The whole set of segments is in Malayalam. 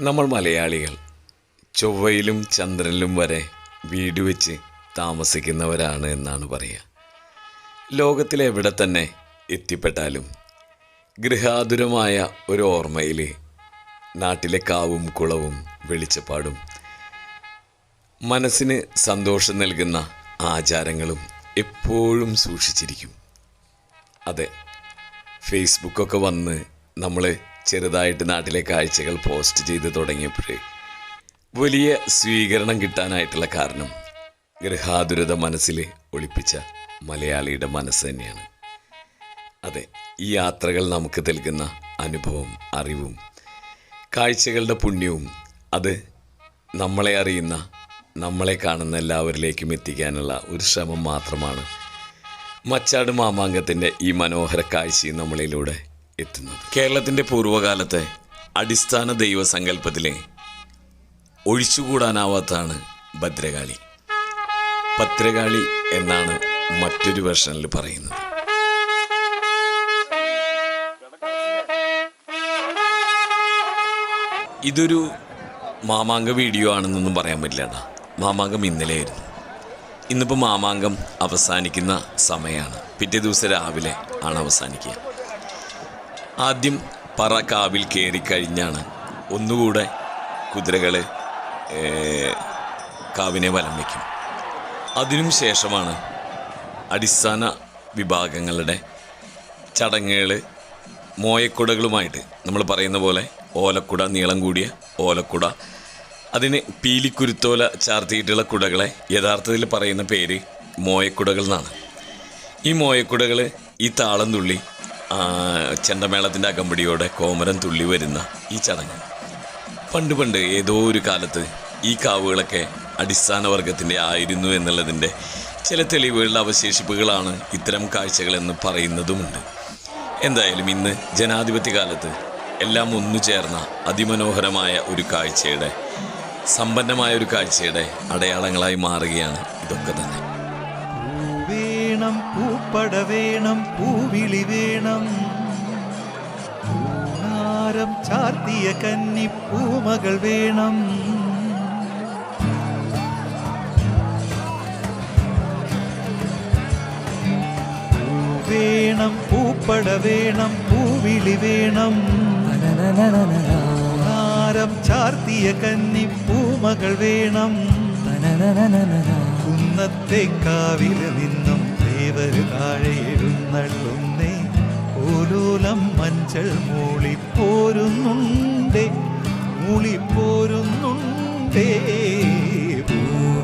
നമ്മൾ മലയാളികൾ. ചൊവ്വയിലും ചന്ദ്രനിലും വരെ വീട് വെച്ച് താമസിക്കുന്നവരാണ് എന്നാണ് പറയുക ലോകത്തിലെവിടെ തന്നെ എത്തിപ്പെട്ടാലും ഗൃഹാതുരമായ ഒരു ഓർമ്മയിൽ നാട്ടിലെ കാവും കുളവും വെളിച്ചപ്പാടും മനസ്സിന് സന്തോഷം നൽകുന്ന ആചാരങ്ങളും എപ്പോഴും സൂക്ഷിച്ചിരിക്കും. അതെ ഫേസ്ബുക്കൊക്കെ വന്ന് നമ്മൾ ചെറുതായിട്ട് നാട്ടിലെ കാഴ്ചകൾ പോസ്റ്റ് ചെയ്ത് തുടങ്ങിയപ്പോഴേ വലിയ സ്വീകരണം കിട്ടാനായിട്ടുള്ള കാരണം ഗൃഹാതുരത മനസ്സിൽ ഒളിപ്പിച്ച മലയാളിയുടെ മനസ്സ് തന്നെയാണ്. അതെ ഈ യാത്രകൾ നമുക്ക് നൽകുന്ന അനുഭവം അറിവും കാഴ്ചകളുടെ പുണ്യവും അത് നമ്മളെ അറിയുന്ന നമ്മളെ കാണുന്ന എല്ലാവരിലേക്കും എത്തിക്കാനുള്ള ഒരു ശ്രമം മാത്രമാണ് മച്ചാട് മാമാങ്കത്തിന്റെ ഈ മനോഹര കാഴ്ചയും നമ്മളിലൂടെ എത്തുന്നത്. കേരളത്തിന്റെ പൂർവകാലത്തെ അടിസ്ഥാന ദൈവസങ്കല്പത്തിലെ ഒഴിച്ചുകൂടാനാവാത്തതാണ് ഭദ്രകാളി. ഭദ്രകാളി എന്നാണ് മറ്റൊരു വേർഷനിൽ പറയുന്നത്. ഇതൊരു മാമാങ്ക വീഡിയോ ആണെന്നൊന്നും പറയാൻ പറ്റില്ലടാ മാമാങ്കം ഇന്നലെയായിരുന്നു. ഇന്നിപ്പോൾ മാമാങ്കം അവസാനിക്കുന്ന സമയമാണ് പിറ്റേ ദിവസം രാവിലെ ആണ് അവസാനിക്കുക. ആദ്യം പറ കാവിൽ കയറി കഴിഞ്ഞാണ്. ഒന്നുകൂടെ കുതിരകൾ കാവിനെ വലം വയ്ക്കും. അതിനും ശേഷമാണ് അടിസ്ഥാന വിഭാഗങ്ങളുടെ ചടങ്ങുകൾ മോയക്കുടകളുമായിട്ട്. നമ്മൾ പറയുന്ന പോലെ ഓലക്കുട നീളം കൂടിയ ഓലക്കുട. അതിന് പീലിക്കുരുത്തോല ചാർത്തിയിട്ടുള്ള കുടകളെ യഥാർത്ഥത്തിൽ പറയുന്ന പേര് മോയക്കുടകൾ എന്നാണ്. ഈ മോയക്കുടകൾ ഈ താളം തുള്ളി ചെണ്ടമേളത്തിന്റെ അകമ്പടിയോടെ കോമരം തുള്ളി വരുന്ന ഈ ചടങ്ങ്. പണ്ട് പണ്ട് ഏതോ ഒരു കാലത്ത് ഈ കാവുകളൊക്കെ അടിസ്ഥാന വർഗത്തിന്റെ ആയിരുന്നു എന്നുള്ളതിന്റെ ചില തെളിവുകളുടെ അവശേഷിപ്പുകളാണ് ഇത്തരം കാഴ്ചകളെന്ന് പറയുന്നതുമുണ്ട്. എന്തായാലും ഇന്ന് ജനാധിപത്യ കാലത്ത് എല്ലാം ഒന്നു ചേർന്ന അതിമനോഹരമായ ഒരു കാഴ്ചയുടെ സമ്പന്നമായ ഒരു കാഴ്ചയുടെ അടയാളങ്ങളായി മാറുകയാണ് ഇതൊക്കെ തന്നെ. വേണം. പൂപ്പട വേണം പൂവിളി വേണം. പൂനാരം ചാർത്തിയ കന്നി പൂമകൾ വേണം. വേണം പൂപ്പട വേണം പൂവിളി വേണം. പൂനാരം ചാർത്തിയ കന്നി പൂമകൾ വേണം. കുന്നത്തെ കാവിൽ നിന്നും ദേവര് താഴെ എഴുന്നള്ളുന്നേ. ഓലോലം മഞ്ചൾ മൂളിപ്പോരുന്നുണ്ടേ. മൂളിപ്പോരുന്നുണ്ടേ.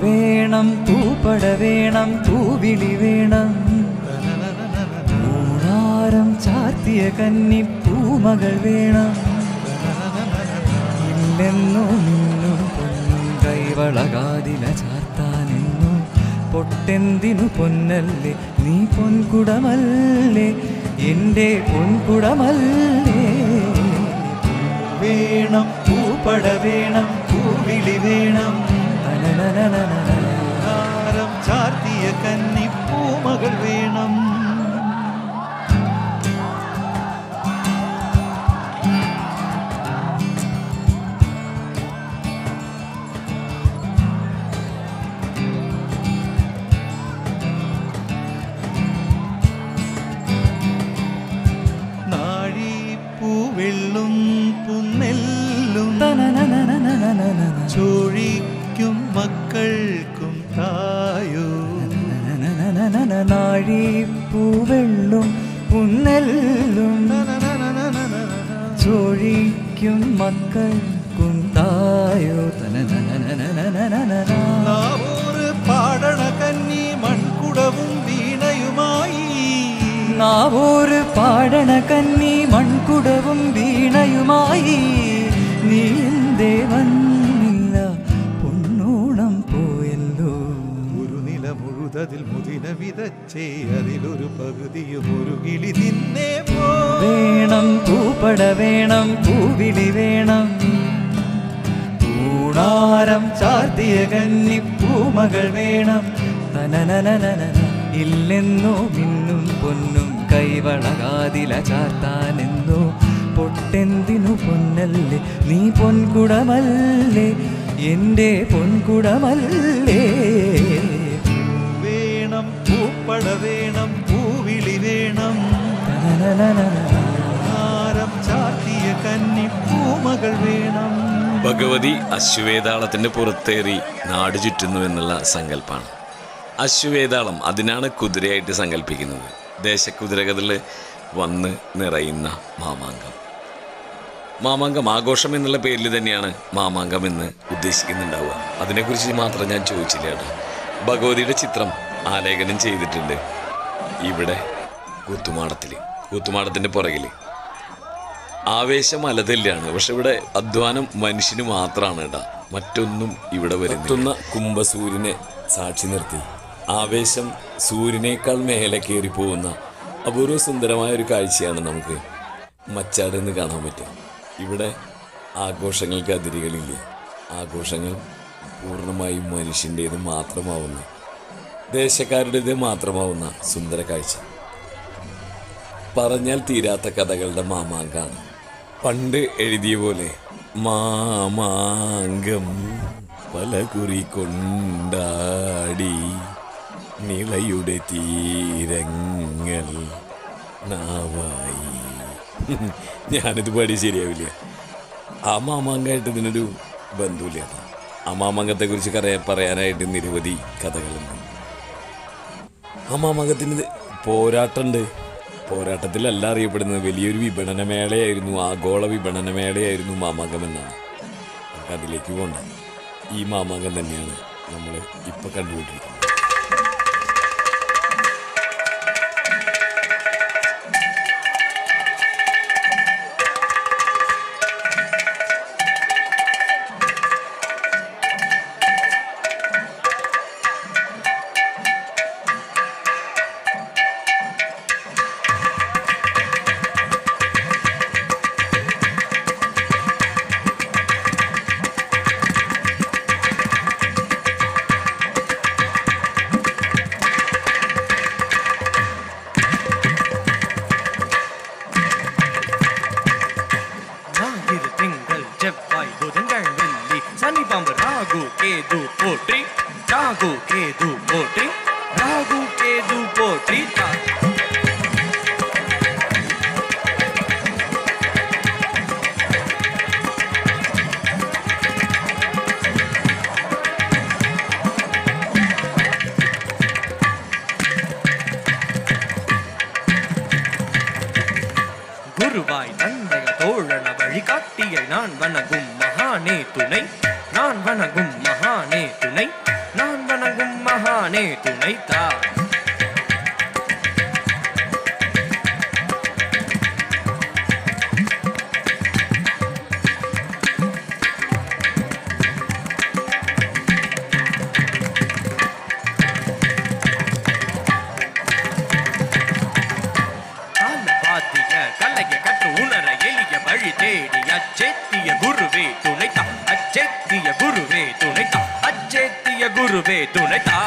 വേണം പൂപ്പട വേണം പൂവിളി വേണം. പൂണാരം ചാർത്തിയ കന്നി പൂമകൾ വേണം. ഇല്ലെന്നു നിന്നു കൈവളകാതില ചാർത്താനെന്നു പൊട്ടെന്തിനു പൊന്നല്ലേ? നീ പൊൻകുടമല്ലേ? എന്റെ പൊൻകുടമല്ലേ? വേണം പൂപ്പട വേണം പൂവിളി വേണം. താരം ചാർത്തിയ കന്നി പൂമകൾ വേണം. പുന്നെല്ലും ചോഴിക്കും മക്കൾക്കും തായോ. നാവൂറ് പാടണ കന്നി മൺകുടവും വീണയുമായി. നാവൂര് പാടണ കന്നി മൺകുടവും വീണയുമായി. നീ എന്തേ വന്നില്ല പൊന്നോണം പോയല്ലോ. ഒരു നില മുഴുതതിൽ മുതിന വിതച്ചേ അതിലൊരു പകുതിയും ഒരു പോ. വേണം പൂപ്പട വേണം പൂവിളി വേണം. പൂണാരം ചാർത്തിയ കന്നി പൂമകൾ വേണം. തനനനനന ഇല്ലെന്നോ മിന്നും പൊന്നും കൈവളകാതില ചാർത്താനെന്നോ. പൊട്ടെന്തിനു പൊന്നല്ലേ നീ പൊൻകുടമല്ലേ എന്റെ പൊൻകുടമല്ലേ. വേണം പൂപ്പട വേണം. ഭഗവതി അശ്വവേതാളത്തിന്റെ പുറത്തേറി നാട് ചുറ്റുന്നു എന്നുള്ള സങ്കല്പമാണ് അശ്വവേതാളം അതിനാണ് കുതിരയായിട്ട് സങ്കല്പിക്കുന്നത്. ദേശക്കുതിരകളിൽ വന്ന് നിറയുന്ന മാമാങ്കം. മാമാങ്കം ആഘോഷം എന്നുള്ള പേരിൽ തന്നെയാണ് മാമാങ്കം എന്ന് ഉദ്ദേശിക്കുന്നുണ്ടാവുക. അതിനെക്കുറിച്ച് മാത്രം ഞാൻ ചോദിച്ചില്ല കേട്ടോ. ഭഗവതിയുടെ ചിത്രം ആലേഖനം ചെയ്തിട്ടുണ്ട് ഇവിടെ കൂത്തുമാടത്തിൽ കൂത്തുമാടത്തിന്റെ പുറകിൽ ആവേശം അലതല്ലാണ് പക്ഷെ ഇവിടെ അധ്വാനം മനുഷ്യന് മാത്രമാണ് കേട്ടാ. മറ്റൊന്നും ഇവിടെ വരുത്തുന്ന കുംഭസൂര്യനെ സാക്ഷി നിർത്തി. ആവേശം സൂര്യനേക്കാൾ മേലെ കയറി പോകുന്ന അപൂർവ സുന്ദരമായ ഒരു കാഴ്ചയാണ് നമുക്ക് മച്ചാട് എന്ന് കാണാൻ പറ്റുക. ഇവിടെ ആഘോഷങ്ങൾക്ക് അതിരുകളില്ല. ആഘോഷങ്ങൾ പൂർണമായും മനുഷ്യന്റേത് മാത്രമാവുന്ന ദേശക്കാരുടേത് മാത്രമാവുന്ന സുന്ദര കാഴ്ച. പറഞ്ഞാൽ തീരാത്ത കഥകളുടെ മാമാങ്കാണ് പണ്ട് എഴുതിയ പോലെ മാമാങ്കം പല കുറി കൊണ്ടാടി നിളയുടെ തീരങ്ങൾ നാവായി. ഞാനിത് പാടി ശരിയാവില്ല. ആ മാമാങ്കമായിട്ട് ഇതിനൊരു ബന്ധമില്ല കേട്ടോ. ആ മാമാങ്കത്തെക്കുറിച്ച് കറിയാൻ പറയാനായിട്ട് നിരവധി കഥകളുണ്ട്. ആ മാമാങ്കത്തിന് പോരാട്ടമുണ്ട് പോരാട്ടത്തിലല്ല അറിയപ്പെടുന്നത്. വലിയൊരു വിപണനമേളയായിരുന്നു. ആഗോള വിപണനമേളയായിരുന്നു മാമാങ്കം എന്നാണ് അതിലേക്ക് പോകണ്ട ഈ മാമാങ്കം തന്നെയാണ് നമ്മൾ ഇപ്പം കണ്ടുകൊണ്ടിരിക്കുന്നത്. கேது போற்றி ராகு கேது போற்றி குருவாய் தந்தைய தோழன வழிகாட்டியை நான் வணங்கும் மகானே துணை நான் வணங்கும் மகானே துணை நானே துணைத்தான். அச்சேத்திய குருவே துணைத்தா அச்சேத்திய குருவே துணைத்தா அச்சேத்திய குருவே துணைத்தா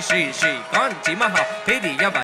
是是，赶紧嘛好，非得要。